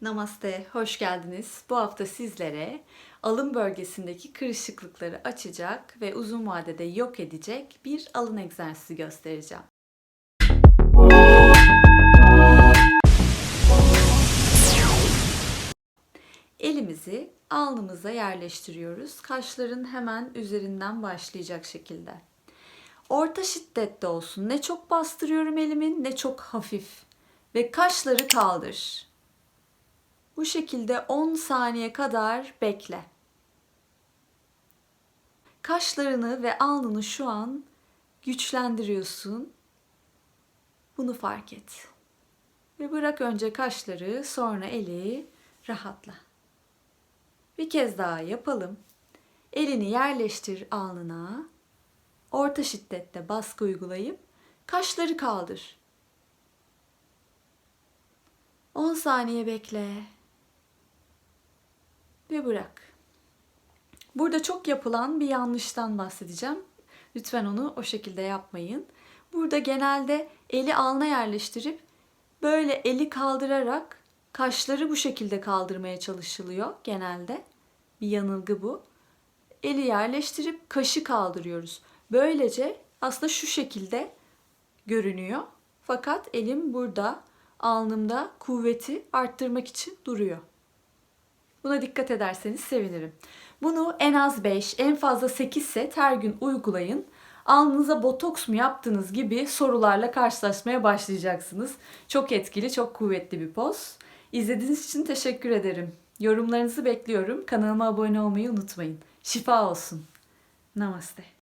Namaste, hoş geldiniz. Bu hafta sizlere alın bölgesindeki kırışıklıkları açacak ve uzun vadede yok edecek bir alın egzersizi göstereceğim. Elimizi alnımıza yerleştiriyoruz. Kaşların hemen üzerinden başlayacak şekilde. Orta şiddette olsun. Ne çok bastırıyorum elimin ne çok hafif. Ve kaşları kaldır. Bu şekilde 10 saniye kadar bekle. Kaşlarını ve alnını şu an güçlendiriyorsun. Bunu fark et. Ve bırak önce kaşları, sonra eli rahatla. Bir kez daha yapalım. Elini yerleştir alnına. Orta şiddette baskı uygulayıp kaşları kaldır. 10 saniye bekle ve bırak. Burada çok yapılan bir yanlıştan bahsedeceğim. Lütfen onu o şekilde yapmayın. Burada genelde eli alnına yerleştirip böyle eli kaldırarak kaşları bu şekilde kaldırmaya çalışılıyor genelde. Bir yanılgı bu. Eli yerleştirip kaşı kaldırıyoruz. Böylece aslında şu şekilde görünüyor. Fakat elim burada alnımda kuvveti arttırmak için duruyor. Buna dikkat ederseniz sevinirim. Bunu en az 5, en fazla 8 set her gün uygulayın. Alnınıza botoks mu yaptığınız gibi sorularla karşılaşmaya başlayacaksınız. Çok etkili, çok kuvvetli bir poz. İzlediğiniz için teşekkür ederim. Yorumlarınızı bekliyorum. Kanalıma abone olmayı unutmayın. Şifa olsun. Namaste.